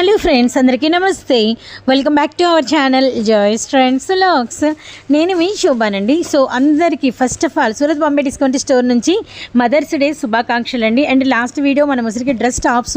Hello friends అందరికీ నమస్తే. Welcome back to our channel joys friends lakhs నేను మీ శోభానండి. సో అందరికీ first of all Surat Bombay discount store నుంచి మదర్స్ డే శుభాకాంక్షలు అండి. అండ్ లాస్ట్ వీడియో మనం ముసరికి డ్రెస్ టాప్స్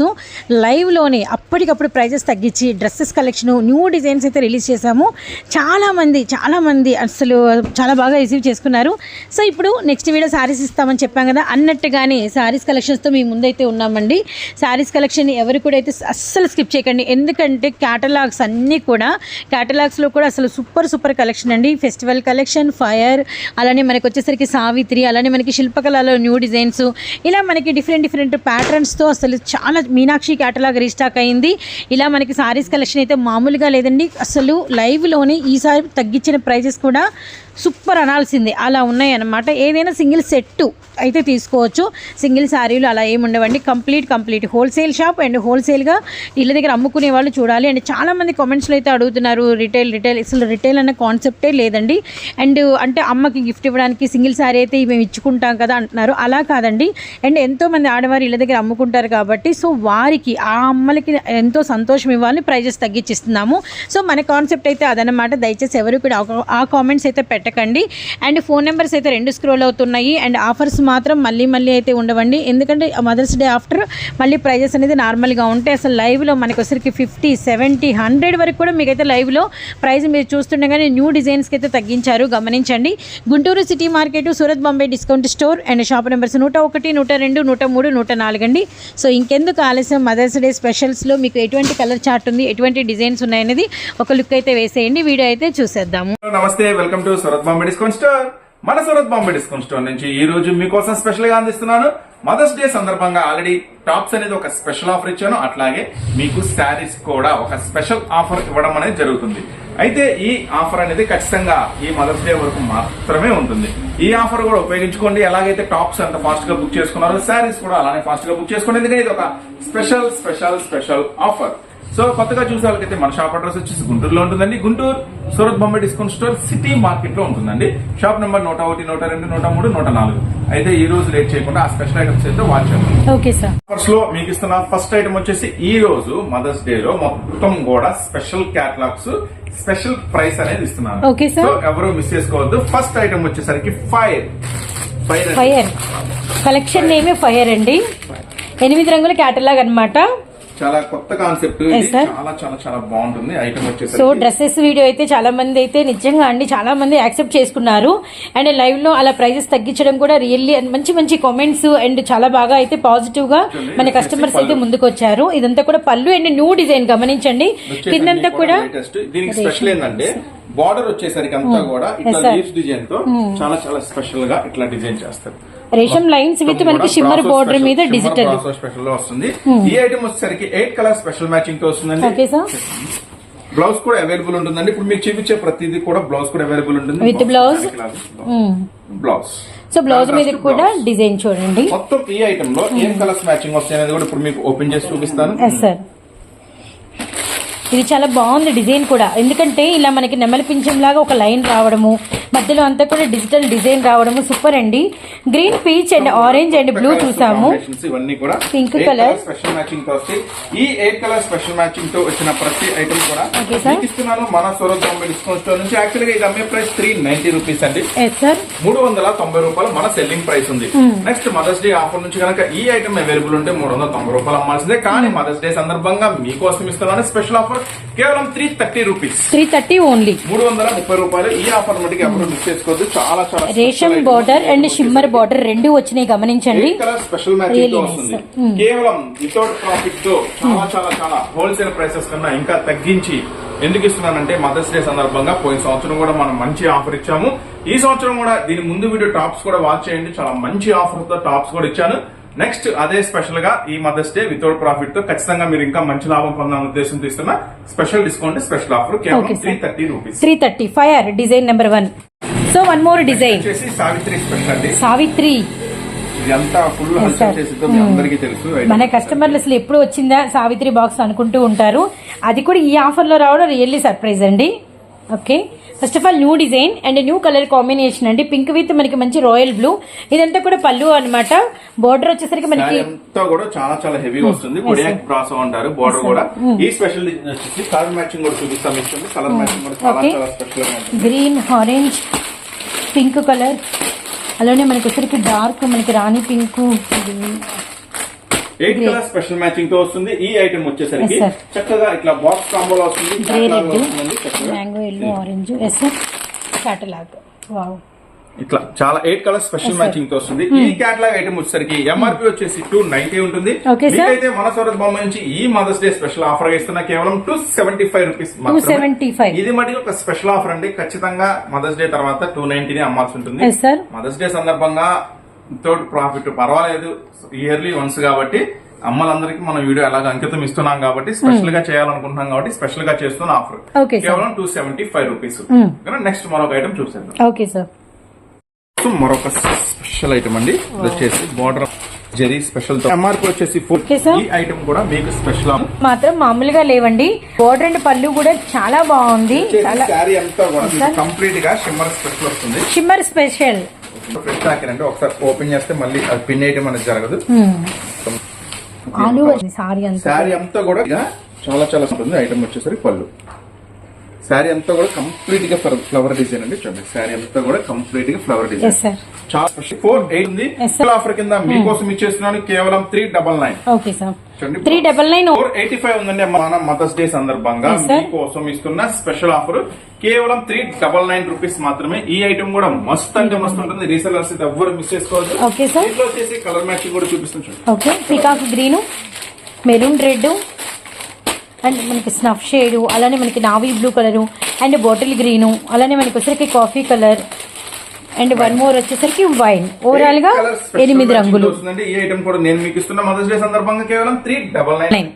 లైవ్లోనే అప్పటికప్పుడు ప్రైజెస్ తగ్గించి డ్రెస్సెస్ కలెక్షన్ న్యూ డిజైన్స్ అయితే రిలీజ్ చేశాము. చాలామంది చాలామంది అసలు చాలా బాగా రిసీవ్ చేసుకున్నారు. సో ఇప్పుడు నెక్స్ట్ వీడియో శారీస్ ఇస్తామని చెప్పాం కదా. అన్నట్టుగానే శారీస్ కలెక్షన్స్తో మీ ముందైతే ఉన్నామండి. శారీస్ కలెక్షన్ ఎవరు కూడా అయితే అస్సలు స్కిప్ చేయకండి. ఎందుకంటే క్యాటలాగ్స్ అన్నీ కూడా క్యాటలాగ్స్లో కూడా అసలు సూపర్ సూపర్ కలెక్షన్ అండి. ఫెస్టివల్ కలెక్షన్ ఫైర్ అలానే మనకు వచ్చేసరికి సావిత్రి అలానే మనకి శిల్పకళలో న్యూ డిజైన్స్ ఇలా మనకి డిఫరెంట్ డిఫరెంట్ ప్యాటర్న్స్తో అసలు చాలా మీనాక్షి క్యాటలాగ్ రీస్టాక్ అయింది. ఇలా మనకి సారీస్ కలెక్షన్ అయితే మామూలుగా లేదండి. అసలు లైవ్లోనే ఈసారి తగ్గించిన ప్రైజెస్ కూడా సూపర్ అనాల్సింది. అలా ఉన్నాయి అన్నమాట ఏదైనా సింగిల్ సెట్టు అయితే తీసుకోవచ్చు. సింగిల్ శారీలు అలా ఏమి ఉండవండి. Complete complete. Wholesale shop and హోల్సేల్గా ఇళ్ళ దగ్గర అమ్ముకునే వాళ్ళు చూడాలి. అండ్ చాలామంది కామెంట్స్లో అయితే అడుగుతున్నారు రిటైల్ రిటైల్. అసలు రిటైల్ అన్న కాన్సెప్టే లేదండి. అండ్ అంటే అమ్మకి గిఫ్ట్ ఇవ్వడానికి సింగిల్ శారీ అయితే మేము ఇచ్చుకుంటాం కదా అంటున్నారు. అలా కాదండి. అండ్ ఎంతోమంది ఆడవారు ఇళ్ళ దగ్గర అమ్ముకుంటారు కాబట్టి సో వారికి ఆ అమ్మలకి ఎంతో సంతోషం ఇవ్వాలని ప్రైజెస్ తగ్గించిస్తున్నాము. సో మన కాన్సెప్ట్ అయితే అదనమాట దయచేసి ఎవరు కూడా ఆ- ఆ కామెంట్స్ అయితే పెట్టకండి. అండ్ ఫోన్ నెంబర్స్ అయితే రెండు స్క్రోల్ అవుతున్నాయి. అండ్ ఆఫర్స్ మాత్రం మళ్ళీ మళ్ళీ అయితే ఉండవండి. ఎందుకంటే మదర్స్ డే ఆఫ్టర్ మళ్ళీ ప్రైజెస్ అనేది నార్మల్గా ఉంటాయి. అసలు లైవ్లో మనకి వచ్చరికి ఫిఫ్టీ సెవెంటీ హండ్రెడ్ వరకు కూడా మీకైతే లైవ్లో ప్రైస్ మీరు చూస్తుండగానే న్యూ డిజైన్స్కి అయితే తగ్గించారు. గమనించండి. Guntur city market Surat Bombay discount store and shop numbers నూట ఒకటి నూట రెండు నూట మూడు నూట నాలుగు అండి. సో ఇంకెందుకు ఆలస్యం? మదర్స్ డే స్పెషల్స్లో మీకు ఎటువంటి కలర్ చార్ట్ ఉంది? ఎటువంటి డిజైన్స్ ఉన్నాయనేది ఒక లుక్ అయితే వేసేయండి. వీడియో అయితే చూసేద్దాము. నమస్తే welcome to Surat Bombay discount store మన సూరత్ బాంబే డిస్కౌంట్ స్టోర్ నుంచి ఈ రోజు మీకోసం స్పెషల్గా అందిస్తున్నాను. మదర్స్ డే సందర్భంగా ఆల్రెడీ టాప్స్ అనేది ఒక స్పెషల్ ఆఫర్ ఇచ్చాను. అట్లాగే మీకు శారీస్ కూడా ఒక స్పెషల్ ఆఫర్ ఇవ్వడం అనేది జరుగుతుంది. అయితే ఈ ఆఫర్ అనేది ఖచ్చితంగా ఈ మదర్స్ డే వరకు మాత్రమే ఉంటుంది. ఈ ఆఫర్ కూడా ఉపయోగించుకోండి. ఎలాగైతే టాప్స్ అంత ఫాస్ట్గా బుక్ చేసుకున్నారో శారీస్ కూడా అలానే ఫాస్ట్గా బుక్ చేసుకోండి. ఎందుకంటే ఇది ఒక special special special offer so కొత్తగా చూసే వాళ్ళకైతే మన షాప్ అడ్రస్ వచ్చేసి గుంటూరులో ఉంటుందండి. గుంటూరు సూరత్ బొమ్మ డిస్కౌంట్ స్టోర్ సిటీ మార్కెట్లో ఉంటుందండి. షాప్ నెంబర్ నూట ఒకటి నూట రెండు నూట మూడు నూట నాలుగు. అయితే ఈ రోజు లేట్ చేయకుండా ఆ స్పెషల్ ఐటమ్స్ అయితే వాచ్ చేద్దాం. Okay sir. ఆఫర్స్లో మీకు ఇస్తున్న ఫస్ట్ ఐటమ్ వచ్చేసి ఈ రోజు మదర్స్ డే లో మొత్తం కూడా స్పెషల్ క్యాటలాగ్స్ స్పెషల్ ప్రైస్ అనేది ఇస్తున్నాను. సో ఎవరు మిస్ చేసుకోవద్దు. ఫస్ట్ ఐటమ్ వచ్చేసరికి ఫైర్. Fire fire. కలెక్షన్ నేమే ఫైర్ అండి. ఎనిమిది రంగుల క్యాటలాగ్ అన్నమాట. చాలా కొత్త కాన్సెప్ట్. చాలా చాలా చాలా బాగుంటుంది. ఐటమ్ సో వచ్చేసరికి డ్రెస్సెస్ వీడియో అయితే చాలా మంది అయితే నిజంగా అండి చాలా మంది యాక్సెప్ట్ చేసుకున్నారు. అండ్ లైవ్లో అలా ప్రైజెస్ తగ్గించడం కూడా రియల్లీ మంచి మంచి కామెంట్స్ అండ్ చాలా బాగా అయితే పాజిటివ్గా మన కస్టమర్స్ అయితే ముందుకు వచ్చారు ఇదంతా కూడా పళ్ళు అండ్ న్యూ డిజైన్ గమనించండి. కిందంతా కూడా దీనికి స్పెషల్ ఏంటంటే బార్డర్ వచ్చేసరికి అంతా కూడా ఇట్లా. లీవ్స్ డిజైన్తో చాలా చాలా స్పెషల్గా ఇట్లా డిజైన్ చేస్తారు. రేషం లైన్స్ విత్ మనకి షిమ్మర్ బోర్డర్ మీద డిజిటల్. స్పెషల్లో వస్తుంది. ఈ ఐటమ్ వచ్చేసరికి ఎయిట్ కలర్ స్పెషల్ మ్యాచింగ్తో వస్తుందండి. ఓకే సార్ బ్లౌజ్ కూడా అవైలబుల్ ఉంటుందండి. ఇప్పుడు మీకు చూపించే ప్రతిదీ కూడా బ్లౌజ్ కూడా అవైలబుల్ ఉంటుంది. With blouse? Blouse so blouse మీద కూడా డిజైన్ చూడండి. మొత్తం ఈ ఐటమ్లో ఏం కలర్స్ మ్యాచింగ్ వస్తాయి అనేది కూడా ఇప్పుడు మీకు ఓపెన్ చేసి చూపిస్తాను. సార్ ఇది చాలా బాగుంది డిజైన్ కూడా. ఎందుకంటే ఇలా మనకి నెమలి పింఛం లాగా ఒక లైన్ రావడము మధ్యలో అంతా కూడా డిజిటల్ డిజైన్ రావడము సూపర్ అండి. Green peach and orange and blue చూసాము. colour. colour స్పెషల్ మ్యాచింగ్తో ఈ ఎయిట్ కలర్ స్పెషల్ మ్యాచింగ్తో వచ్చిన ప్రతి ఐటమ్ కూడా ఇస్తున్నాను మన సూరత్ బాంబే డిస్కౌంట్ స్టోర్ నుంచి. యాక్చువల్గా ఇది అమ్మే ప్రైస్ త్రీ నైన్టీ రూపీస్ అండి. మూడు వందల తొంభై రూపాయలు మన సెల్లింగ్ ప్రైస్ ఉంది. నెక్స్ట్ మదర్స్ డే ఆఫర్ నుంచి కనుక ఈ ఐటమ్ అవైలబుల్ ఉంటే మూడు వందల తొంభై రూపాయలు అమ్మాల్సిందే. కానీ మదర్స్ డే సందర్భంగా మీకోసం ఇస్తున్నాను. స్పెషల్ ఆఫర్ కేవలం three thirty rupees three thirty only మూడు వందల ముప్పై రూపాయలు. ఈ ఆఫర్ మటుకు ఎవరు మిస్ చేసుకోవద్దు. చాలా చాలా రేషం బార్డర్ అండ్ షిమ్మర్ బార్డర్ రెండు వచ్చినాయి గమనించండి. స్పెషల్ మ్యాచింగ్ వస్తుంది. Sir. కేవలం వితౌట్ ప్రాఫిట్తో చాలా చాలా చాలా హోల్సేల్ ప్రైసెస్ కన్నా ఇంకా తగ్గించి ఎందుకు ఇస్తున్నానంటే మదర్స్ డే సందర్భంగా పోయిన సంవత్సరం కూడా మనం మంచి ఆఫర్ ఇచ్చాము. ఈ సంవత్సరం కూడా దీని ముందు వీడియో టాప్స్ కూడా వాచ్ చేయండి. చాలా మంచి ఆఫర్తో టాప్స్ కూడా ఇచ్చాను. నెక్స్ట్ అదే స్పెషల్గా ఈ మదర్స్ డే వితౌట్ ప్రాఫిట్తో ఖచ్చితంగా మీరు ఇంకా మంచి లాభం పొందాలనే ఉద్దేశంతో ఇస్తున్న స్పెషల్ డిస్కౌంట్ స్పెషల్ ఆఫర్ కేవలం. Three thirty rupees three thirty fire design number one so one more design వచ్చేసి సావిత్రి స్పెషల్ అండి. సావిత్రి ఇదంతా ఫుల్ మీ అందరికీ తెలుసు. మన కస్టమర్లు అసలు ఎప్పుడు వచ్చిందా సావిత్రి బాక్స్ అనుకుంటూ ఉంటారు. అది కూడా ఈ ఆఫర్లో రావడం రియల్లీ సర్ప్రైజ్ అండి. Okay first of all new design and new colour combination అండి. పింక్ విత్ మనకి మంచి రాయల్ బ్లూ ఇదంతా కూడా పళ్ళు అన్నమాట. బోర్డర్ వచ్చేసరికి మనకి కూడా చాలా చాలా హెవీ వస్తుంది. కొడియాక్ బ్రాసో అంటారు. బోర్డర్ కూడా. ఈ స్పెషల్ కలర్ మ్యాచింగ్ కూడా చూపిస్తాం ఇస్తుంది కలర్ మ్యాచింగ్ కూడా చాలా Okay. చాలా స్పెషల్గా ఉంటుంది. గ్రీన్ ఆరెంజ్ పింక్ కలర్ అలానే మనకి వచ్చరికి డార్క్ మనకి rani pink eight colour special మ్యాచింగ్తో వస్తుంది. ఈ ఐటమ్ వచ్చేసరికి. చక్కగా ఇట్లా బాక్స్ కాంబోలో వస్తుంది. Mango yellow orange yes wow ఇట్లా చాలా ఎయిట్ కలర్ స్పెషల్. మ్యాచింగ్తో వస్తుంది. ఈ క్యాటలాగ్ ఐటమ్ వచ్చేసరికి ఎంఆర్పి వచ్చేసి టూ నైన్టీ ఉంటుంది. మీకైతే మన సూరత్ బొమ్మ నుంచి ఈ మదర్స్ డే స్పెషల్ ఆఫర్గా ఇస్తున్న కేవలం టూ సెవెంటీ ఫైవ్ రూపీస్ 275. ఇది మటుకు ఒక స్పెషల్ ఆఫర్ అండి. ఖచ్చితంగా మదర్స్ డే తర్వాత టూ నైన్టీ అమ్మాల్సి ఉంటుంది. మదర్స్ డే సందర్భంగా తోటి ప్రాఫిట్ పర్వాలేదు ఇయర్లీ వన్స్ కాబట్టి అమ్మలందరికీ మనం వీడియో ఎలాగ అంకితం ఇస్తున్నాం కాబట్టి స్పెషల్గా చేయాలనుకుంటున్నాం కాబట్టి స్పెషల్గా చేస్తున్న ఆఫర్. కేవలం two seventy five rupees next మరొక ఐటమ్ చూసేద్దాం. Okay sir. మరొక స్పెషల్ ఐటమ్ అండి. వచ్చేసి బార్డర్ జరీ స్పెషల్ ఎంఆర్పి వచ్చేసి. ఈ ఐటమ్ కూడా మీకు స్పెషల్ మాత్రం మామూలుగా లేవండి. బోర్డర్ అండ్ పళ్ళు కూడా చాలా బాగుంది. కంప్లీట్గా షిమ్మర్ స్పెషల్ వస్తుంది. షిమ్మర్ స్పెషల్ ఫ్రెష్ ప్యాకెట్ అంటే ఒకసారి ఓపెన్ చేస్తే మళ్ళీ అది పిన్ ఐటమ్ అనేది జరగదు. ఆలు సారీ అంతా. శారీ అంతా కూడా చాలా చాలా ఉంటుంది ఐటమ్ వచ్చేసరికి పళ్ళు. శారీ అంతా కూడా కంప్లీట్గా ఫ్లవర్ డిజైన్ అండి. చూడండి శారీ అంతా కూడా కంప్లీట్గా ఫ్లవర్ డిజైన్ చాలా ఫోర్ ఎయిట్ ఉంది. ఆఫర్ కింద మీకోసం ఇచ్చేస్తున్నాను కేవలం three double nine okay sir three double nine four eighty five ఉందండి మన మదర్స్ డే సందర్భంగా. మీకోసం ఇస్తున్న స్పెషల్ ఆఫర్ కేవలం త్రీ డబల్ నైన్ రూపీస్ మాత్రమే. ఈ ఐటమ్ కూడా మస్త్ అంటే మస్తు ఉంటుంది. రీసెలర్స్ అయితే ఎవ్వరు మిస్ Okay, sir. దీంట్లో వచ్చేసి కలర్ మ్యాచింగ్ కూడా చూపిస్తాను చూడండి. Okay peacock green maroon red and మనకి స్నఫ్ షేడు అలానే మనకి navy blue colour and bottle green అలానే మనకి వచ్చేసరికి coffee colour and one more వచ్చేసరికి వైన్ ఓవరాల్గా ఎనిమిది రంగులు. ఈ ఐటమ్ కూడా నేను మీకు ఇస్తున్న మదర్స్ డే సందర్భంగా కేవలం three double nine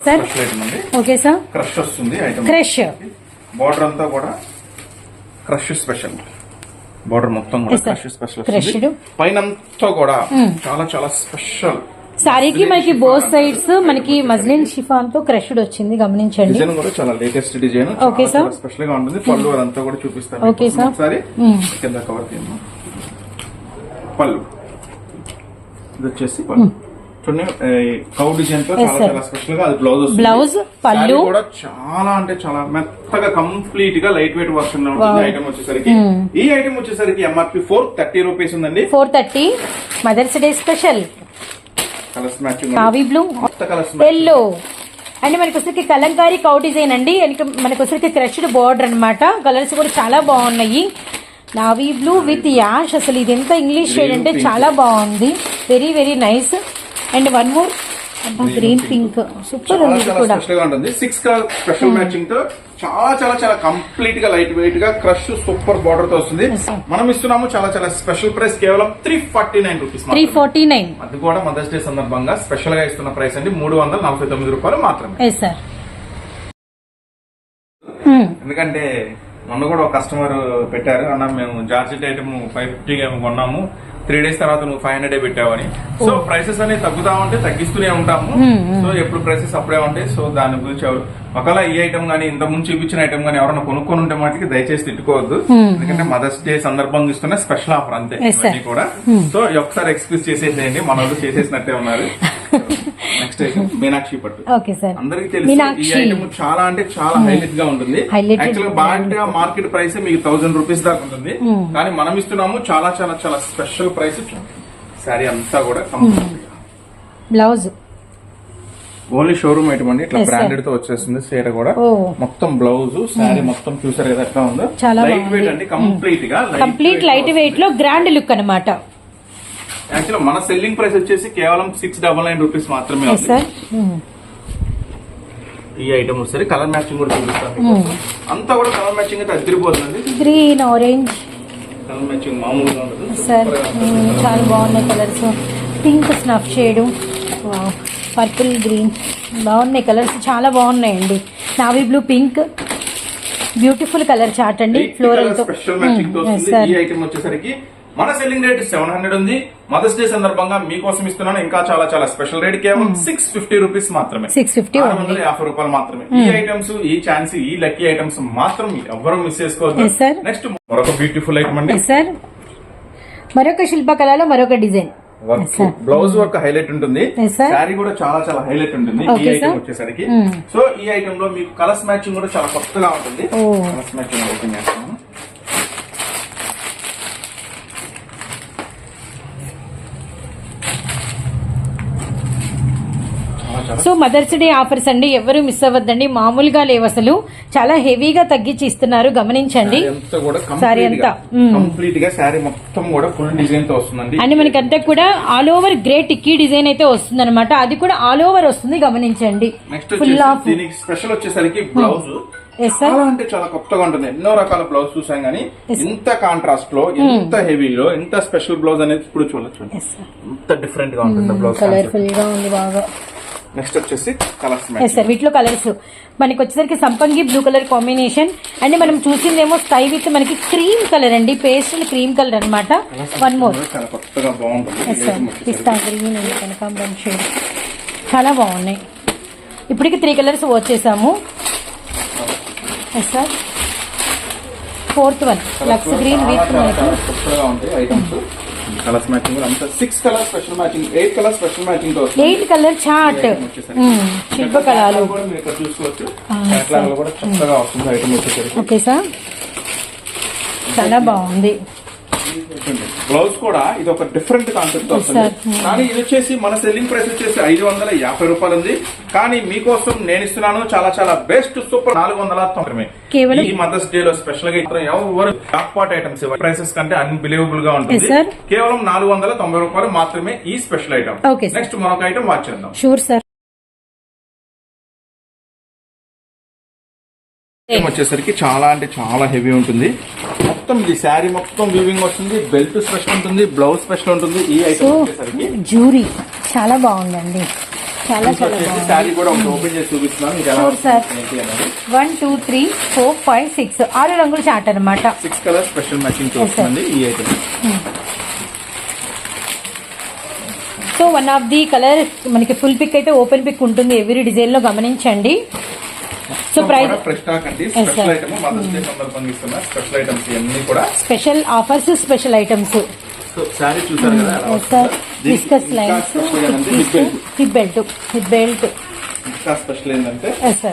sir okay sir crush వస్తుంది క్రష్ బార్డర్ అంతా కూడా క్రష్ స్పెషల్ బార్డర్ మొత్తం స్పెషల్ పైన అంతా కూడా చాలా చాలా స్పెషల్ సారీకి మనకి బోత్ సైడ్స్ మనకి మజ్లిన్ షిఫాన్తో క్రష్డ్ వచ్చింది గమనించండి. డిజైన్ కూడా చాలా లేటెస్ట్ డిజైన్ Okay, sir. స్పెషల్గా ఉంటుంది. పళ్ళు అదంతా కూడా చూపిస్తాను sir. ఒకసారి. Mm. కింద కవర్ పళ్ళు. ఇది వచ్చేసి పళ్ళు. చూడండి కౌ డిజైన్తో Yes, చాలా sir. చాలా స్పెషల్గా అది బ్లౌజ్ వస్తుంది. పళ్ళు. కూడా చాలా అంటే చాలా మెత్తగా కంప్లీట్గా లైట్ వెయిట్ వర్షన్లో ఉంటుంది Wow. ఐటమ్ వచ్చేసరికి. ఈ ఐటమ్ వచ్చేసరికి ఎంఆర్పి ఫోర్ థర్టీ రూపీస్ ఉందండి. Four thirty Mother's Day special colours matching కావీ blue colours yellow and మనకి వచ్చరికి కలంకారీ కౌ డిజైన్ అండి. మనకి వచ్చరికి క్రష్డ్ బార్డర్ అన్నమాట. కలర్స్ కూడా చాలా బాగున్నాయి. నావీ బ్లూ విత్ యాష్ అసలు ఇది ఎంత ఇంగ్లీష్ షేడ్ అంటే. చాలా బాగుంది. Very very nice and one more green pink super ఉంటుంది. సిక్స్ కలర్ స్పెషల్ మ్యాచింగ్తో చాలా చాలా చాలా కంప్లీట్గా లైట్ వెయిట్గా క్రష్ సూపర్ బార్డర్తో వస్తుంది. మనం ఇస్తున్నాము చాలా చాలా స్పెషల్ ప్రైస్ కేవలం three forty nine rupees three forty nine అది కూడా మదర్స్ డే సందర్భంగా స్పెషల్గా ఇస్తున్న ప్రైస్ అండి. మూడు వందల నలభై తొమ్మిది రూపాయలు మాత్రమే. సార్ ఎందుకంటే మొన్న కూడా ఒక కస్టమర్ పెట్టారు. అన్న మేము జార్జెట్ ఐటమ్ ఫైవ్ ఫిఫ్టీ కొన్నాము. త్రీ డేస్ తర్వాత నువ్వు ఫైవ్ హండ్రెడ్ పెట్టావని. సో ప్రైసెస్ అనేవి తగ్గుతా ఉంటే తగ్గిస్తూనే ఉంటాము. సో ఎప్పుడు ప్రైసెస్ అప్పుడే ఉంటాయి. సో దాని గురించి ఒకవేళ ఈ ఐటమ్ గానీ ఇంత ముందు చూపించిన ఐటమ్ గానీ ఎవరైనా కొనుక్కొని ఉంటే మటుకి దయచేసి తిట్టుకోవద్దు. ఎందుకంటే మదర్స్ డే సందర్భంగా ఇస్తున్న స్పెషల్ ఆఫర్ అంతే. ఇవన్నీ కూడా. సో ఒకసారి ఎక్స్క్యూజ్ చేసేసేయండి. మన వాళ్ళు చేసేసినట్టే ఉన్నారు. నెక్స్ట్ ఐటమ్ మీనాక్షి పట్టు. అందరికి తెలుసు ఈ ఐటమ్ చాలా అంటే చాలా హైలైట్గా ఉంటుంది. యాక్చువల్గా బాగా మార్కెట్ ప్రైస్ మీకు థౌసండ్ రూపీస్ దాకా ఉంటుంది. కానీ మనం ఇస్తున్నాము చాలా చాలా చాలా స్పెషల్ ప్రైస్ శారీ అంతా కూడా బ్లౌజ్ ఓన్లీ షోరూమ్ ఐటమ్ అండి. ఇట్లా. బ్రాండెడ్తో వచ్చేస్తుంది చీర కూడా. మొత్తం బ్లౌజ్ శారీ మొత్తం చూసారు కదా ఎట్లా ఉందో. చాలా లైట్. వెయిట్ అండి కంప్లీట్గా కంప్లీట్ లైట్ వెయిట్లో గ్రాండ్ లుక్ అనమాట యాక్చువల్ మన సెల్లింగ్ ప్రైస్ వచ్చేసి కేవలం సిక్స్ డబల్ నైన్ రూపీస్ మాత్రమే సార్ ఈ ఐటమ్ వస్తే కలర్ మ్యాచింగ్ కూడా చూపిస్తాను మీకోసం. అంతా కూడా కలర్ మ్యాచింగ్ అయితే అదిరిపోతుంది గ్రీన్ ఆరెంజ్ కలర్ మ్యాచింగ్ మామూలుగా ఉండదు. సార్ ఉంటుంది. మ్మ్, చాలా బాగున్నాయి colours pink snuff shade purple green. బాగున్నాయి కలర్స్ చాలా బాగున్నాయండి. Navy blue pink. Beautiful colour chart అండి ఫ్లోరల్తో. Mm. ఈ ఐటమ్ వచ్చేసరికి మన సెల్లింగ్ రేట్ సెవెన్ హండ్రెడ్ ఉంది. మదర్స్ డే సందర్భంగా మీకోసం ఇస్తున్నాను. ఇంకా చాలా చాలా స్పెషల్ రేట్ కేవలం సిక్స్ ఫిఫ్టీ రూపీస్ మాత్రమే. 650 ఆరు వందల యాభై రూపాయలు మాత్రమే. ఈ ఐటమ్స్ ఈ ఛాన్స్ ఈ లక్కీ ఐటమ్స్ మాత్రం ఎవరు మిస్ చేసుకోవద్దు. Sir. నెక్స్ట్ మరొక బ్యూటిఫుల్ ఐటమ్ అండి. సార్ మరొక శిల్పకళలో మరొక డిజైన్ బ్లౌజ్ వర్క్ హైలైట్ ఉంటుంది. శారీ కూడా చాలా చాలా హైలైట్ ఉంటుంది ఈ ఐటమ్. వచ్చేసరికి Mm. సో ఈ ఐటమ్లో మీకు కలర్స్ మ్యాచింగ్ కూడా చాలా కొత్తగా ఉంటుంది. కలర్స్ మ్యాచింగ్ ఓపెన్ చేస్తాను సో మదర్స్ డే ఆఫర్స్ అండి ఎవరు మిస్ అవ్వద్దండి. మామూలుగా లేవు అసలు. చాలా హెవీగా తగ్గించి ఇస్తున్నారు గమనించండి. గా అంతా. కంప్లీట్గా శారీ మొత్తం కూడా ఫుల్ డిజైన్తో వస్తుందండి. అండ్ మనకంతా కూడా ఆల్ ఓవర్ గ్రే టిక్కీ డిజైన్ అయితే వస్తుంది అనమాట అది కూడా ఆల్ ఓవర్ వస్తుంది గమనించండి. నెక్స్ట్ ఫుల్ ఆఫ్ దీనికి స్పెషల్ వచ్చేసరికి బ్లౌజ్ ఎస్ సార్ చాలా అంటే చాలా కొత్తగా ఉంటుంది. ఎన్నో రకాల బ్లౌజ్ చూసాం గానీ ఇంత కాంట్రాస్ట్లో ఇంత హెవీలో ఇంత స్పెషల్ బ్లౌజ్ అనేది ఇప్పుడు చూడొచ్చు. ఇంత డిఫరెంట్గా ఉంటుంది బ్లౌజ్ కలర్ఫుల్గా ఉంది బాగా. నెక్స్ట్ వచ్చేసి కలర్స్ ఎస్ సార్ వీటిలో కలర్స్ మనకి వచ్చేసరికి సంపంగి బ్లూ కలర్ కాంబినేషన్ అండ్ మనం చూసిందేమో స్కై విత్ మనకి క్రీమ్ కలర్ అండి. పేస్టల్ క్రీమ్ కలర్ అన్నమాట. One more pista green and కనకాంబరం షేడ్ చాలా బాగున్నాయి. ఇప్పటికి త్రీ కలర్స్ వచ్చేసాము. Yes sir fourth one Lux green with మనకి కలర్స్ మ్యాచింగ్ అంతా six colour special matching eight colour special మ్యాచింగ్తో వస్తుంది. Eight colour chart. శిల్పకళలు కూడా మీరు ఇక్కడ చూసుకోవచ్చు. లో కూడా చక్కగా వస్తుంది ఐటమ్ వచ్చేసరికి. ఓకే సార్ చాలా బాగుంది. బ్లౌజ్ కూడా ఇది ఒక డిఫరెంట్ కాన్సెప్ట్ వస్తుంది. కానీ ఇది వచ్చేసి మన సెల్లింగ్ ప్రైస్ వచ్చేసి ఐదు వందల యాభై రూపాయలు ఉంది కానీ మీకోసం నేను ఇస్తున్నాను చాలా చాలా బెస్ట్ సూపర్ నాలుగు వందల తొంభై. ఈ మదర్స్ డే లో స్పెషల్గా ఎవరు టాప్ పాట్ ఐటమ్స్ ప్రైసెస్ కంటే అన్బిలీవబుల్గా ఉంటుంది. కేవలం నాలుగు వందల తొంభై రూపాయలు మాత్రమే ఈ స్పెషల్ ఐటమ్. నెక్స్ట్ మరొక ఐటమ్ వాచ్ చేద్దాం. షూర్ సార్ వచ్చేసరికి చాలా అంటే చాలా హెవీ ఉంటుంది. మొత్తం ఇది శారీ మొత్తం వీవింగ్ వస్తుంది బెల్ట్ స్పెషల్ ఉంటుంది బ్లౌజ్ స్పెషల్ ఉంటుంది ఈ ఐటమ్ వచ్చేసరికి జూరీ చాలా బాగుందండి. చాలా శారీ కూడా ఓపెన్ చేసి చూపిస్తున్నాను. One two three four five six ఆరు రంగుల చాట్ అనమాట సిక్స్ కలర్ స్పెషల్ మ్యాచింగ్. వస్తుంది ఈ item so one of the colour మనకి ఫుల్ పిక్ అయితే ఓపెన్ పిక్ ఉంటుంది. ఎవరి డిజైన్లో గమనించండి. So price. Special item Mother's Day సందర్భంగా ఇస్తున్న. స్పెషల్ ఐటమ్స్ ఇవన్నీ కూడా. స్పెషల్ ఆఫర్స్ స్పెషల్ ఐటమ్స్ చూసారు కదా? సార్ డిస్కస్ లైన్స్ స్పెషల్ ఏంటంటే హిప్ బెల్ట్. హిప్ బెల్ట్ ఇంకా స్పెషల్ ఏంటంటే.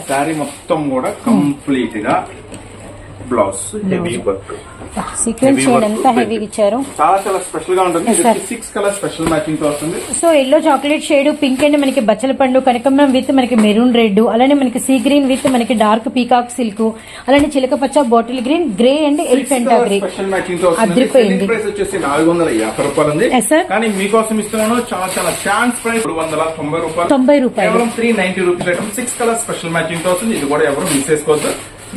శారీ మొత్తం కూడా కంప్లీట్గా బ్లౌజ్ హెవీ వర్క్. సీక్వెన్స్ అంతా belt. హెవీగా ఇచ్చారు. చాలా చాలా స్పెషల్గా ఉంటుంది. సిక్స్ కలర్ స్పెషల్ మ్యాచింగ్తో వస్తుంది so yellow chocolate shade pink and మనకి బచ్చల పండు కనకంబరం విత్ మనకి మెరూన్ రెడ్ అలానే మనకి సీ గ్రీన్ విత్ మనకి డార్క్ పీకాక్ సిల్క్ అలానే చిలక పచ్చ bottle green grey and elephant grey special మ్యాచింగ్తో వస్తుంది అదిరిపోయింది. ప్రైస్ వచ్చేసి నాలుగు వందల యాభై రూపాయలు ఉంది. కానీ మీకోసం ఇస్తున్నాను చాలా చాలా ఛాన్స్ ప్రైస్ మూడు వందల తొంభై రూపాయలు. తొంభై రూపాయలు. కేవలం three ninety rupees item six colour special మ్యాచింగ్తో వస్తుంది ఇది కూడా ఎవరు మిస్ చేసుకోవద్దు.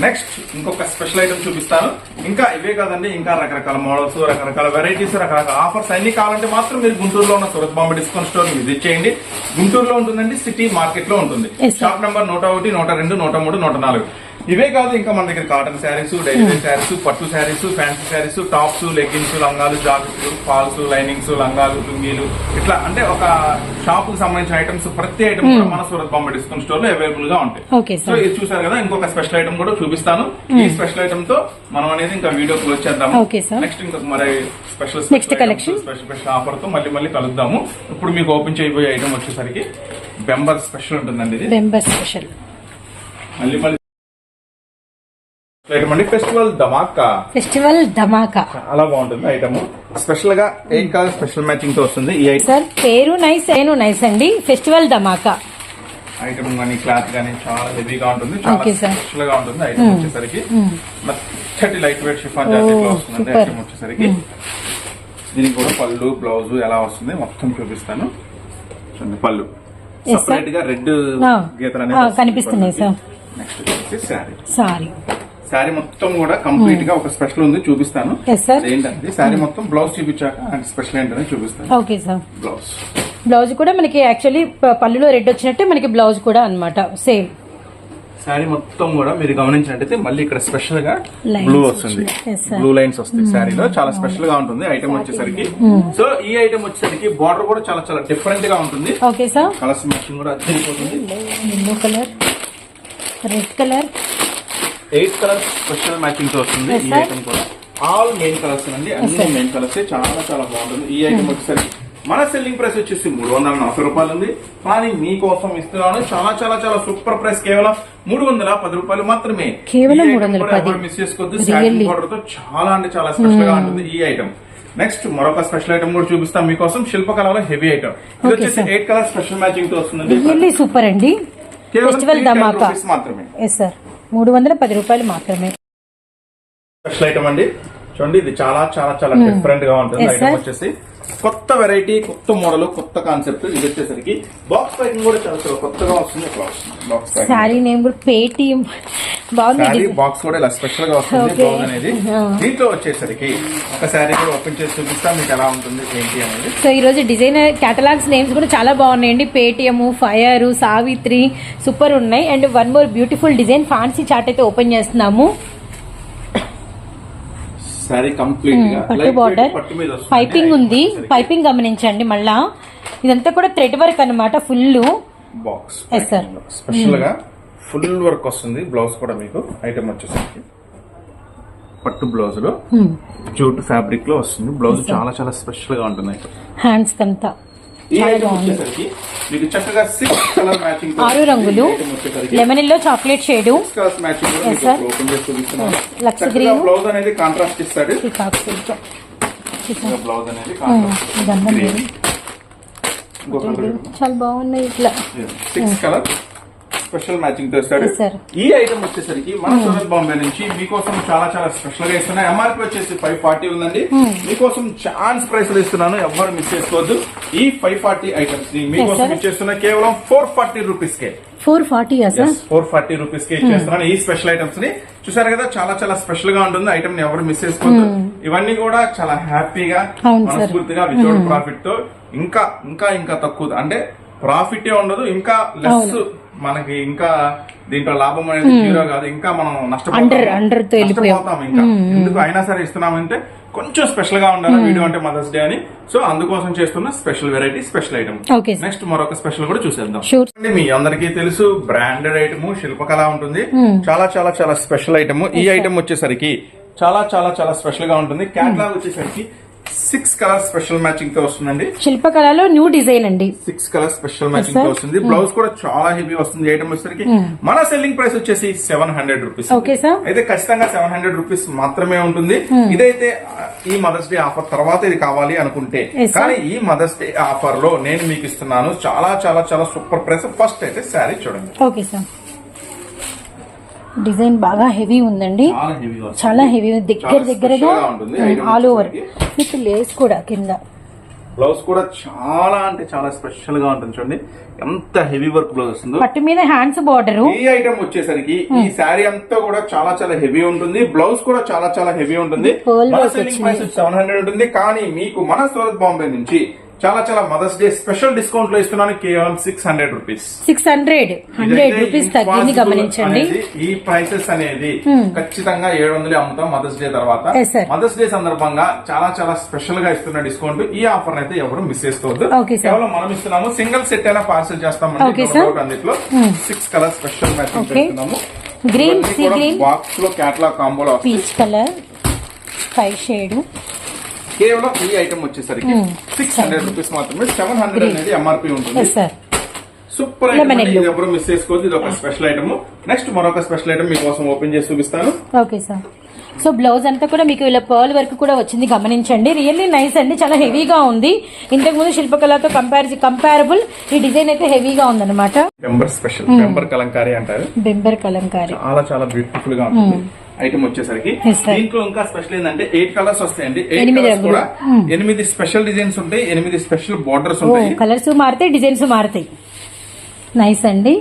నెక్స్ట్ ఇంకొక స్పెషల్ ఐటమ్ చూపిస్తాను. ఇంకా ఇవే కాదండి ఇంకా రకరకాల మోడల్స్ రకరకాల వెరైటీస్ రకరకాల ఆఫర్స్ అన్ని కావాలంటే మాత్రం మీరు గుంటూరులో ఉన్న Surat Bombay discount store visit చేయండి. గుంటూరులో ఉంటుందండి సిటీ మార్కెట్లో ఉంటుంది. షాప్ నెంబర్ నూట ఒకటి నూట రెండు నూట మూడు నూట నాలుగు. ఇవే కాదు ఇంకా మన దగ్గర కాటన్ శారీస్ డైలీ శారీస్ పట్టు saris fancy saris tops leggings లంగాలు జాకెట్లు ఫాల్స్ లైనింగ్స్ లంగాలు లుంగీలు ఇట్లా అంటే ఒక షాప్కు సంబంధించిన ఐటమ్స్ ప్రతి ఐటమ్ కూడా మన సూరత్ బాంబే డిస్కౌంట్ స్టోర్లో అవైలబుల్గా ఉంటాయి. సో ఇది చూసారు కదా ఇంకొక స్పెషల్ ఐటమ్ కూడా చూపిస్తాను. ఈ స్పెషల్ ఐటమ్తో మనం అనేది ఇంకా వీడియో క్లోజ్ చేద్దాము. Sir. నెక్స్ట్ ఇంకొక మరి special Next collection. Special special ఆఫర్తో మళ్ళీ మళ్ళీ కలుద్దాము. ఇప్పుడు మీకు ఓపెన్ చేయబోయే ఐటమ్ వచ్చేసరికి బెంబర్ స్పెషల్ ఉంటుందండి ఇది. బెంబర్ స్పెషల్ మళ్ళీ మళ్ళీ ఐటమ్ ఫెస్టివల్ ధమాకా. ఫెస్టివల్ ధమాకా. చాలా బాగుంటుంది ఐటమ్. స్పెషల్గా ఎయిట్ కలర్ స్పెషల్ మ్యాచింగ్తో వస్తుంది. ఈ సార్ పేరు నైస్ నేను నైస్ అండి. ఫెస్టివల్ ధమాకా. ఐటమ్ కానీ క్లాత్ కానీ చాలా హెవీగా ఉంటుంది. చాలా. స్పెషల్గా ఉంటుంది ఐటమ్ వచ్చేసరికి. మెత్తటి లైట్ వెయిట్ షిఫాన్ జాకెట్లో వస్తుంది super. ఐటమ్ వచ్చేసరికి. దీనికి కూడా పళ్ళు బ్లౌజ్ ఎలా వస్తుంది మొత్తం చూపిస్తాను. చూడండి పళ్ళు. సపరేట్గా రెడ్. గీతలు Ah, కనిపిస్తున్నాయి, sir. నెక్స్ట్ వచ్చేసి శారీ. సారీ శారీ మొత్తం కూడా కంప్లీట్గా ఒక స్పెషల్ ఉంది చూపిస్తాను. ఏంటంటే శారీ మొత్తం బ్లౌజ్ చూపించాక స్పెషల్ ఏంటనే చూపిస్తాను. Okay sir blouse. బ్లౌజ్ కూడా మనకి యాక్చువల్లీ పళ్ళులో రెడ్ వచ్చినట్టే మనకి బ్లౌజ్ కూడా అన్నమాట. సేమ్ శారీ మొత్తం కూడా మీరు గమనించినట్టయితే మళ్ళీ ఇక్కడ స్పెషల్గా బ్లూ వస్తుంది. బ్లూ లైన్స్ వస్తాయి శారీలో. చాలా స్పెషల్గా ఉంటుంది ఐటమ్ వచ్చేసరికి. సో ఈ ఐటమ్ వచ్చేసరికి బార్డర్ కూడా చాలా చాలా డిఫరెంట్గా ఉంటుంది. ఓకే సార్ కలర్స్ మ్యాచింగ్ కూడా అద్దరిపోతుంది. Colour red colour eight colours special మ్యాచింగ్తో వస్తుంది ఈ. ఐటమ్ కూడా. ఆల్ మెయిన్ కలర్స్ అండి. అన్ని మెయిన్ కలర్స్. చాలా చాలా బాగుంటుంది. ఈ ఐటమ్ వచ్చేసరికి మన సెల్లింగ్ ప్రైస్ వచ్చేసి మూడు వందల నలభై రూపాయలు ఉంది. కానీ మీకోసం ఇస్తున్నాను. చాలా చాలా చాలా సూపర్ ప్రైస్. కేవలం మూడు వందల పది రూపాయలు మాత్రమే. కేవలం ఈ item 310. కూడా ఎవరు మిస్ చేసుకోవద్దు. బార్డర్తో చాలా అంటే చాలా స్పెషల్గా ఉంటుంది ఈ ఐటమ్ నెక్స్ట్ మరొక స్పెషల్ ఐటమ్ కూడా చూపిస్తాం మీకోసం. శిల్పకళలో హెవీ ఐటమ్ ఇది వచ్చేసి. ఎయిట్ కలర్ స్పెషల్ మ్యాచింగ్తో వస్తుంది. సూపర్ అండి కేవలం ఫెస్టివల్ 310 ధమాకా. rupees మాత్రమే. మూడు వందల పది రూపాయలు మాత్రమే. స్పెషల్ ఐటమ్ అండి. చూడండి ఇది చాలా చాలా చాలా డిఫరెంట్గా ఉంటుంది. Hmm. ఐటమ్. వచ్చేసి కొత్త వెరైటీ కొత్త మోడల్ కొత్త కాన్సెప్ట్ ఇది వచ్చేసరికి బాక్స్ ప్యాకింగ్ కూడా చాలా కొత్తగా వస్తుంది. బాక్స్ ప్యాకింగ్ శారీ నేమ్ కూడా పేటిఎం బాగుంది. డిజైన్. బాక్స్ కూడా ఇలా స్పెషల్గా వస్తుంది Okay. బ్లౌజ్ అనేది. దీంట్లో వచ్చేసరికి కూడా ఓపెన్ చేసి చూపిస్తాం మీకు ఎలా ఉంటుంది ఏంటి అనేది. సో ఈరోజు డిజైనర్ కేటలాగ్స్ నేమ్స్ కూడా చాలా బాగున్నాయండి. పేటిఎం ఫైర్ సావిత్రి సూపర్ ఉన్నాయి. And one more beautiful design fancy chart అయితే ఓపెన్ చేస్తున్నాము. కంప్లీట్గా. పట్టు బార్డర్ పైపింగ్ ఉంది. పైపింగ్ గమనించండి మళ్ళా. ఇదంతా కూడా థ్రెడ్ వర్క్ అనమాట ఫుల్ బాక్స్ Yes, sir. స్పెషల్గా ఫుల్ వర్క్ వస్తుంది బ్లౌజ్ కూడా మీకు. ఐటమ్ వచ్చేసరికి. పట్టు బ్లౌజ్లో జూట్ ఫ్యాబ్రిక్లో వస్తుంది. బ్లౌజ్ చాలా చాలా స్పెషల్గా ఉంటుంది హ్యాండ్స్ కంతా. మీకు చక్కగా సిక్స్ కలర్ మ్యాచింగ్ ఆరు రంగులు. Lemon yellow chocolate shade colours matching. Open చేసి చూపిస్తున్నాను. బ్లౌజ్ అనేది కాంట్రాస్ట్ ఇస్తాడు. బ్లౌజ్ అనేది కాంట్రాస్ట్ కలర్ చాలా బాగున్నాయి ఇట్లా. Six colour special matching sir. ఈ ఐటమ్ వచ్చేసరికి మన సూరత్ బాంబే నుంచి మీకోసం చాలా చాలా స్పెషల్గా ఇస్తున్నాయి ఎంఆర్పి వచ్చేసి ఫైవ్ ఫార్టీ ఉందండి. మీకోసం ఛాన్స్ ప్రైస్లో ఇస్తున్నాను. ఎవ్వరు మిస్ చేసుకోవద్దు. ఈ ఫైవ్ ఫార్టీ ఐటమ్స్ని మీకోసం. ఇచ్చేస్తున్నా కేవలం ఫోర్ ఫార్టీ రూపీస్ కే. ఫోర్ ఫార్టీ ఫోర్ ఫార్టీ రూపీస్కి ఇచ్చేస్తున్నాను. ఈ స్పెషల్ ఐటమ్స్ని చూసారు కదా చాలా చాలా స్పెషల్గా ఉంటుంది. ఐటమ్ని ఎవరు మిస్ చేసుకోవద్దు. ఇవన్నీ కూడా చాలా హ్యాపీగా. మనస్ఫూర్తిగా వితౌట్ ప్రాఫిట్తో ఇంకా ఇంకా ఇంకా తక్కువ అంటే ప్రాఫిట్ ఉండదు ఇంకా లెస్ మనకి ఇంకా దీంట్లో లాభం అనేది జీరో కాదు. ఇంకా మనం నష్టపోతాం ఇంకా. ఎందుకు అయినా సరే ఇస్తున్నామంటే కొంచెం స్పెషల్గా ఉండాలి వీడియో అంటే మదర్స్ డే అని. సో అందుకోసం చేస్తున్న special variety special item. Next మరొక స్పెషల్ కూడా చూసేద్దాం. మీ అందరికీ తెలుసు బ్రాండెడ్ ఐటమ్ శిల్పకళ ఉంటుంది. చాలా చాలా చాలా స్పెషల్ ఐటమ్ ఈ ఐటమ్ వచ్చేసరికి చాలా చాలా చాలా స్పెషల్గా ఉంటుంది. క్యాట్లాగ్ వచ్చేసరికి సిక్స్ కలర్ స్పెషల్ మ్యాచింగ్తో వస్తుందండి. శిల్పకళలో న్యూ డిజైన్ అండి. Six colour special matching. తో వస్తుంది. బ్లౌజ్ కూడా చాలా హెవీ వస్తుంది ఐటమ్ వచ్చేసరికి. మన సెల్లింగ్ ప్రైస్ వచ్చేసి సెవెన్ హండ్రెడ్ రూపీస్. అయితే ఖచ్చితంగా సెవెన్ హండ్రెడ్ రూపీస్ మాత్రమే ఉంటుంది. ఇదైతే ఆ, ఈ మదర్స్ డే ఆఫర్ తర్వాత ఇది కావాలి అనుకుంటే. కానీ ఈ మదర్స్ డే ఆఫర్లో నేను మీకు ఇస్తున్నాను. చాలా చాలా చాలా సూపర్ ప్రైస్. ఫస్ట్ అయితే శారీ చూడండి. ఓకే సార్ డిజైన్ బాగా హెవీ ఉందండి. చాలా హెవీ హెవీ దగ్గర దగ్గరగా ఆల్ ఓవర్. విత్ లేస్ కూడా కింద. బ్లౌజ్ కూడా చాలా అంటే చాలా స్పెషల్గా ఉంటుంది చూడండి. ఎంత హెవీ వర్క్ బ్లౌజ్ వస్తుందో. పట్టు మీద హ్యాండ్స్ బార్డర్. ఈ ఐటమ్ వచ్చేసరికి ఈ శారీ అంతా కూడా చాలా చాలా హెవీ ఉంటుంది. బ్లౌజ్ కూడా చాలా చాలా హెవీ ఉంటుంది. సెవెన్ హండ్రెడ్ ఉంటుంది. కానీ మీకు మన సూరత్ బాంబే నుంచి చాలా చాలా మదర్స్ డే స్పెషల్ డిస్కౌంట్లో ఇస్తున్నాను కేవలం six hundred rupees six hundred hundred rupees తగ్గింది గమనించండి. ఈ ప్రైసెస్ అనేది ఖచ్చితంగా ఏడు వందలు అమ్ముతాం మదర్స్ డే తర్వాత. మదర్స్ డే సందర్భంగా చాలా చాలా స్పెషల్గా ఇస్తున్న డిస్కౌంట్ ఈ ఆఫర్ అయితే ఎవరు మిస్ చేసుకోవద్దు. కేవలం మనం ఇస్తున్నాము సింగిల్ సెట్ అయినా పార్సల్ చేస్తామండి doubt అందులో సిక్స్ కలర్ స్పెషల్ మ్యాచింగ్. చేస్తున్నాము green. బాక్స్లో క్యాట్లాగ్ కాంబోలో పీచ్ కలర్ స్కై షేడ్ కేవలం ఈ ఐటమ్ వచ్చేసరికి సిక్స్ హండ్రెడ్ రూపీస్ మాత్రమే సెవెన్ హండ్రెడ్ అనేది ఎంఆర్పి ఉంటుంది. Super item. ఇది ఎవరు మిస్ చేసుకోవద్దు. ఇది ఒక స్పెషల్ ఐటమ్ నెక్స్ట్ మరొక స్పెషల్ ఐటమ్ మీకోసం ఓపెన్ చేసి చూపిస్తాను. ఓకే సార్ సో బ్లౌజ్ అంతా కూడా మీకు ఇలా పర్ల్ వర్క్ కూడా వచ్చింది. గమనించండి. రియల్లీ నైస్ అండి. చాలా హెవీగా ఉంది. ఇంతకు ముందు శిల్పకళతో కంపేర్ కంపారబుల్ ఈ డిజైన్ అయితే హెవీగా ఉందన్నమాట. పెంబర్ స్పెషల్ పెంబర్ కలంకారీ అంటారు. బెంబర్ కలంకారీ. చాలా చాలా బ్యూటిఫుల్గా ఉంటుంది. ఐటమ్ వచ్చేసరికి. దీంట్లో ఇంకా స్పెషల్ ఏంటంటే ఎయిట్ కలర్స్ వస్తాయండి. ఎయిట్ ఎనిమిది కలర్స్. కూడా ఎనిమిది స్పెషల్ డిజైన్స్ ఉంటాయి ఎనిమిది స్పెషల్ బార్డర్స్ ఉంటాయి. కలర్స్ మారుతాయి డిజైన్స్ మారుతాయి. నైస్ అండి.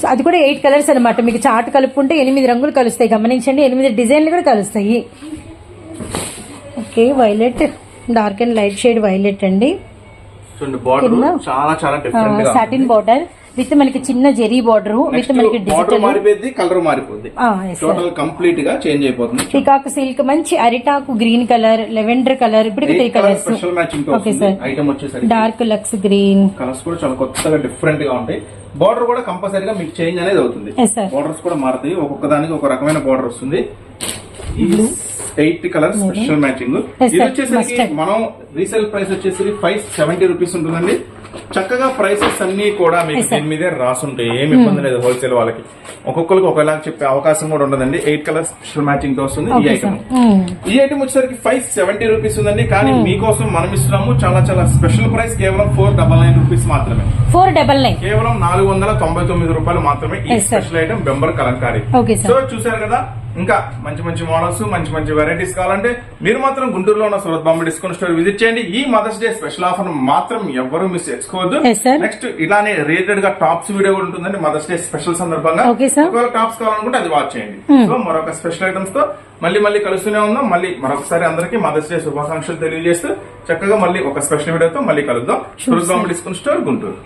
సో అది కూడా ఎయిట్ కలర్స్ అనమాట మీకు చార్ట్ కలుపుకుంటే ఎనిమిది రంగులు కలుస్తాయి. గమనించండి ఎనిమిది డిజైన్లు కూడా కలుస్తాయి. Okay violet dark and light shade violet అండి. చూడండి బార్డర్ కింద? చాలా చాలా డిఫరెంట్గా సాటిన్ బార్డర్ విత్ మనకి చిన్న జెరీ బార్డర్ విత్ మనకి డిజిటల్ మారిపోద్ది కలర్ మారిపోద్ది టోటల్ కంప్లీట్గా చేంజ్ అయిపోతుంది. పికాక్ సిల్క్ మంచి అరిటాకు గ్రీన్ కలర్ లెవెండర్ కలర్ ఇప్పుడు three colours okay sir item వచ్చేసరికి డార్క్ లక్స్ గ్రీన్ కలర్స్ కూడా చాలా కొత్తగా డిఫరెంట్గా ఉంటాయి. బార్డర్ కూడా కంపల్సరీగా మీకు చేంజ్ అనేది అవుతుంది. బార్డర్స్ కూడా మారుతాయి. ఒక్కొక్క దానికి ఒక రకమైన బార్డర్ వస్తుంది. ఎయిట్ కలర్ స్పెషల్ మ్యాచింగ్ ఇది. వచ్చేసరికి. మనం రీసేల్ ప్రైస్ వచ్చేసరికి ఫైవ్ సెవెంటీ రూపీస్ ఉంటుందండి. చక్కగా ప్రైసెస్ అన్ని కూడా మీకు. దీని మీదే రాసుంటాయి ఏమి ఇబ్బంది లేదు హోల్సేల్ వాళ్ళకి. ఒక్కొక్కరికి ఒకలా చెప్పే అవకాశం కూడా ఉండదండి ఎయిట్ కలర్ స్పెషల్ మ్యాచింగ్తో వస్తుంది. ఈ ఐటమ్ సార్ ఈ ఐటమ్ వచ్చేసరికి ఫైవ్ సెవెంటీ రూపీస్ ఉందండి. కానీ మీకోసం మనం ఇస్తున్నాము చాలా చాలా స్పెషల్ ప్రైస్ కేవలం ఫోర్ డబల్ నైన్ రూపీస్ మాత్రమే. ఫోర్ డబల్ నైన్ కేవలం నాలుగు వందల తొంభై తొమ్మిది రూపాయలు మాత్రమే ఈ. Special item bumper Kalamkari. So sir చూసారు కదా? ఇంకా మంచి మంచి మోడల్స్ మంచి మంచి వెరైటీస్ కావాలంటే మీరు మాత్రం గుంటూరులో ఉన్న Surat Bombay discount store visit చేయండి. ఈ మదర్స్ డే స్పెషల్ ఆఫర్ మాత్రం ఎవరు మిస్ చేసుకోవద్దు. నెక్స్ట్ ఇలానే రేటెడ్గా టాప్స్ వీడియో కూడా ఉంటుందండి మదర్స్ డే స్పెషల్ సందర్భంగా. ఒకవేళ టాప్స్ కావాలనుకుంటే అది వాచ్ చేయండి. సో మరొక స్పెషల్ ఐటమ్స్తో మళ్ళీ మళ్ళీ కలుస్తూనే ఉందాం. మళ్ళీ మరొకసారి అందరికీ మదర్స్ డే శుభాకాంక్షలు తెలియజేస్తూ చక్కగా మళ్ళీ ఒక స్పెషల్ వీడియోతో మళ్ళీ కలుద్దాం. Surat Bombay discount store Guntur.